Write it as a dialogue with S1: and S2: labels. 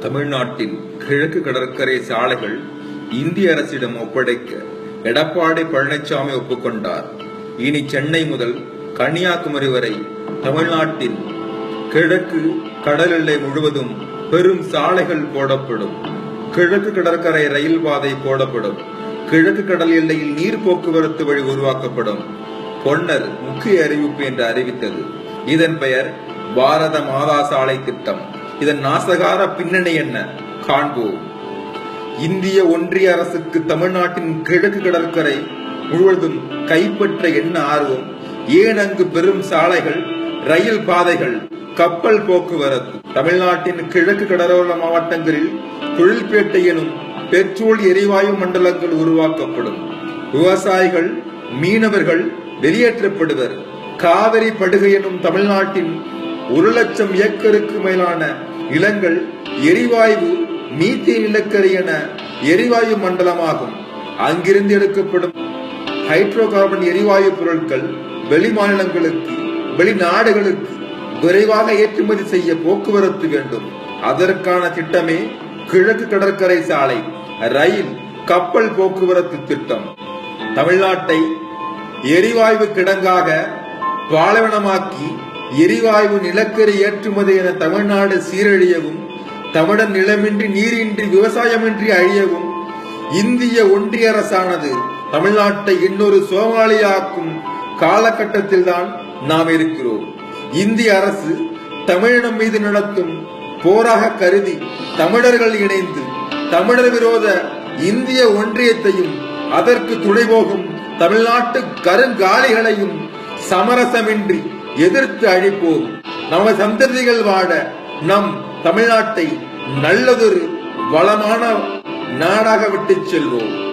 S1: தமிழ்நாட்டின் கிழக்கு கடற்கரை சாலைகள் இந்திய அரசிடம் ஒப்படைக்க எடப்பாடி பழனிசாமி ஒப்புக்கொண்டார். இனி சென்னை முதல் கன்னியாகுமரி வரை தமிழ்நாட்டின் கிழக்கு கடல் எல்லை முழுவதும் பெரும் சாலைகள் போடப்படும். கிழக்கு கடற்கரை ரயில் பாதை போடப்படும். கிழக்கு கடல் எல்லையில் நீர் போக்குவரத்து வழி உருவாக்கப்படும். பொன்னர் முக்கிய அறிவிப்பு என்று அறிவித்தது. இதன் பெயர் பாரத மாதா சாலை திட்டம். இதன் நாசகார பின்னணி என்ன? காண்போம் இந்திய ஒன்றிய அரசுக்கு தமிழ்நாட்டின் கிழக்கு கடற்கரை முழுவதும் கைப்பற்ற என்ன ஆர்வம்? ஏன் அங்கு பெரும் சாலைகள் ரயில் பாதைகள் கப்பல் போக்குவரத்து? தமிழ்நாட்டின் கிழக்கு கடலோர மாவட்டங்களில் தொழில்பேட்டை எனும் பெட்ரோல் எரிவாயு மண்டலங்கள் உருவாக்கப்படும். விவசாயிகள் மீனவர்கள் வெளியேற்றப்படுவர். காவிரி படுகை எனும் தமிழ்நாட்டின் ஒரு லட்சம் ஏக்கருக்கு மேலான நிலங்கள் எரிவாயு மீத்தேன் நிலக்கரி என எரிவாயு மண்டலமாகும். அங்கிருந்து எடுக்கப்படும் ஹைட்ரோ கார்பன் எரிவாயு பொருட்கள் வெளி மாநிலங்களுக்கு வெளிநாடுகளுக்கு விரைவாக ஏற்றுமதி செய்ய போக்குவரத்து வேண்டும். அதற்கான திட்டமே கிழக்கு கடற்கரை சாலை ரயில் கப்பல் போக்குவரத்து திட்டம். தமிழ்நாட்டை எரிவாயு கிடங்காக பாலைவனமாக்கி எரிவாயு நிலக்கரி ஏற்றுமதி என தமிழ்நாடு சீரழியவும் தமிழன் நிலமின்றி நீரின்றி விவசாயமின்றி அழியவும் இந்திய ஒன்றிய அரசானது தமிழ்நாட்டை இன்னொரு சோமாலியாக்கும் காலகட்டத்தில் தான் நாம் இருக்கிறோம். இந்திய அரசு தமிழினம் மீது நடத்தும் போராக கருதி தமிழர்கள் இணைந்து தமிழர் விரோத இந்திய ஒன்றியத்தையும் அதற்கு துணை போகும் தமிழ்நாட்டு கருங்காலிகளையும் சமரசமின்றி எதிர்த்து அழிப்போம். நம்ம சந்ததிகள் வாட நம் தமிழ்நாட்டை நல்லதொரு வளமான நாடாக விட்டுச் செல்வோம்.